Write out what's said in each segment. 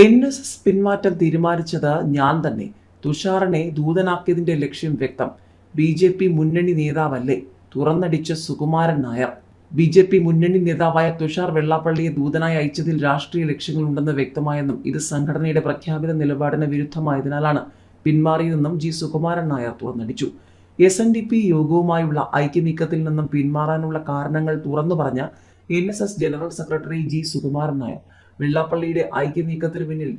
N S S പിന്മാറ്റം തീരുമാനിച്ചത് ഞാൻ തന്നെ. തുഷാറിനെ ദൂതനാക്കിയതിന്റെ ലക്ഷ്യം വ്യക്തം. ബി ജെ പി മുന്നണി നേതാവല്ലേ? തുറന്നടിച്ച Sukumaran Nair. B J P മുന്നണി നേതാവായ തുഷാർ വെള്ളാപ്പള്ളിയെ ദൂതനായി അയച്ചതിൽ രാഷ്ട്രീയ ലക്ഷ്യങ്ങളുണ്ടെന്ന് വ്യക്തമായെന്നും ഇത് സംഘടനയുടെ പ്രഖ്യാപിത നിലപാടിന് വിരുദ്ധമായതിനാലാണ് പിന്മാറിയതെന്നും ജി സുകുമാരൻ നായർ തുറന്നടിച്ചു. എസ് എൻ ഡി പി യോഗവുമായുള്ള ഐക്യനീക്കത്തിൽ നിന്നും പിന്മാറാനുള്ള കാരണങ്ങൾ തുറന്നു പറഞ്ഞ N S S general secretary G Sukumaran Nair. വെള്ളാപ്പള്ളിയുടെ ഐക്യനീക്കത്തിന് പിന്നിൽ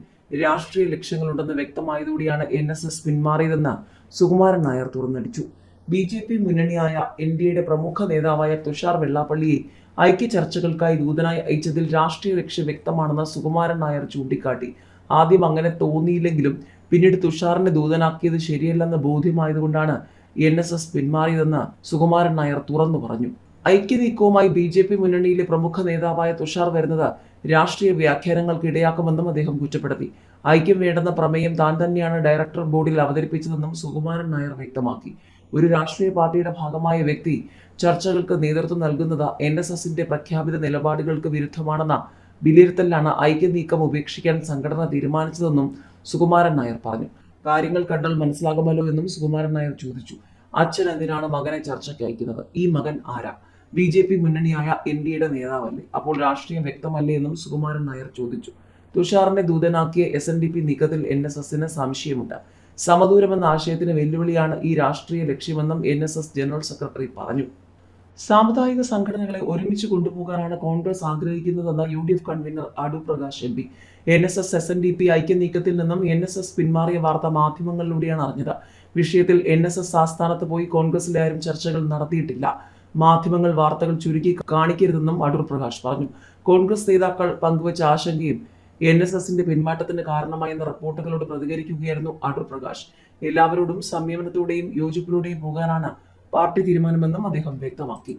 രാഷ്ട്രീയ ലക്ഷ്യങ്ങളുണ്ടെന്ന് വ്യക്തമായതോടെയാണ് എൻ എസ് എസ് പിന്മാറിയതെന്ന് സുകുമാരൻ നായർ തുറന്നടിച്ചു. ബി ജെ പി മുന്നണിയായ എൻ ഡി എയുടെ പ്രമുഖ നേതാവായ തുഷാർ വെള്ളാപ്പള്ളിയെ ഐക്യ ചർച്ചകൾക്കായി ദൂതനായി അയച്ചതിൽ രാഷ്ട്രീയ ലക്ഷ്യം വ്യക്തമാണെന്ന് സുകുമാരൻ നായർ ചൂണ്ടിക്കാട്ടി. ആദ്യം അങ്ങനെ തോന്നിയില്ലെങ്കിലും പിന്നീട് തുഷാറിനെ ദൂതനാക്കിയത് ശരിയല്ലെന്ന് ബോധ്യമായതുകൊണ്ടാണ് എൻ എസ് എസ് പിന്മാറിയതെന്ന് സുകുമാരൻ നായർ തുറന്നു പറഞ്ഞു. ഐക്യനീക്കവുമായി ബി ജെ പി മുന്നണിയിലെ പ്രമുഖ നേതാവായ തുഷാർ വരുന്നത് രാഷ്ട്രീയ വ്യാഖ്യാനങ്ങൾക്ക് ഇടയാക്കുമെന്നും അദ്ദേഹം കുറ്റപ്പെടുത്തി. ഐക്യം വേണ്ടെന്ന പ്രമേയം താൻ തന്നെയാണ് ഡയറക്ടർ ബോർഡിൽ അവതരിപ്പിച്ചതെന്നും സുകുമാരൻ നായർ വ്യക്തമാക്കി. ഒരു രാഷ്ട്രീയ പാർട്ടിയുടെ ഭാഗമായ വ്യക്തി ചർച്ചകൾക്ക് നേതൃത്വം നൽകുന്നത് എൻ എസ് എസിന്റെ പ്രഖ്യാപിത നിലപാടുകൾക്ക് വിരുദ്ധമാണെന്ന വിലയിരുത്തലിലാണ് ഐക്യനീക്കം ഉപേക്ഷിക്കാൻ സംഘടന തീരുമാനിച്ചതെന്നും സുകുമാരൻ നായർ പറഞ്ഞു. കാര്യങ്ങൾ കണ്ടാൽ മനസ്സിലാകുമല്ലോ എന്നും സുകുമാരൻ നായർ ചോദിച്ചു. അച്ഛൻ എന്തിനാണ് മകനെ ചർച്ചയ്ക്ക് അയക്കുന്നത്? ഈ മകൻ ആരാ? ബി ജെ പി മുന്നണിയായ എൻ ഡി എയുടെ നേതാവല്ലേ? അപ്പോൾ രാഷ്ട്രീയം വ്യക്തമല്ലേ എന്നും സുകുമാരൻ നായർ ചോദിച്ചു. തുഷാറിനെ ദൂതനാക്കിയ എസ് എൻ ഡി പി നീക്കത്തിൽ എൻ എസ് എസിന് സംശയമുണ്ട്. സമദൂരം എന്ന ആശയത്തിന് വെല്ലുവിളിയാണ് ഈ രാഷ്ട്രീയ ലക്ഷ്യമെന്നും N S S general secretary പറഞ്ഞു. സാമുദായിക സംഘടനകളെ ഒരുമിച്ച് കൊണ്ടുപോകാനാണ് കോൺഗ്രസ് ആഗ്രഹിക്കുന്നതെന്ന് U D F convener Adoor Prakash M P. N S S S N D P ഐക്യനീക്കത്തിൽ നിന്നും എൻ എസ് എസ് പിന്മാറിയ വാർത്ത മാധ്യമങ്ങളിലൂടെയാണ് അറിഞ്ഞത്. വിഷയത്തിൽ എൻ എസ് എസ് ആസ്ഥാനത്ത് പോയി കോൺഗ്രസിലാരും ചർച്ചകൾ നടത്തിയിട്ടില്ല. മാധ്യമങ്ങൾ വാർത്തകൾ ചുരുക്കി കാണിക്കരുതെന്നും അടൂർ പ്രകാശ് പറഞ്ഞു. കോൺഗ്രസ് നേതാക്കൾ പങ്കുവച്ച ആശങ്കയും എൻ എസ് എസിന്റെ പിന്മാറ്റത്തിന് കാരണമായെന്ന റിപ്പോർട്ടുകളോട് പ്രതികരിക്കുകയായിരുന്നു അടൂർ പ്രകാശ്. എല്ലാവരോടും സംയമനത്തോടെയും യോജിപ്പിലൂടെയും പോകാനാണ് പാർട്ടി തീരുമാനമെന്നും അദ്ദേഹം വ്യക്തമാക്കി.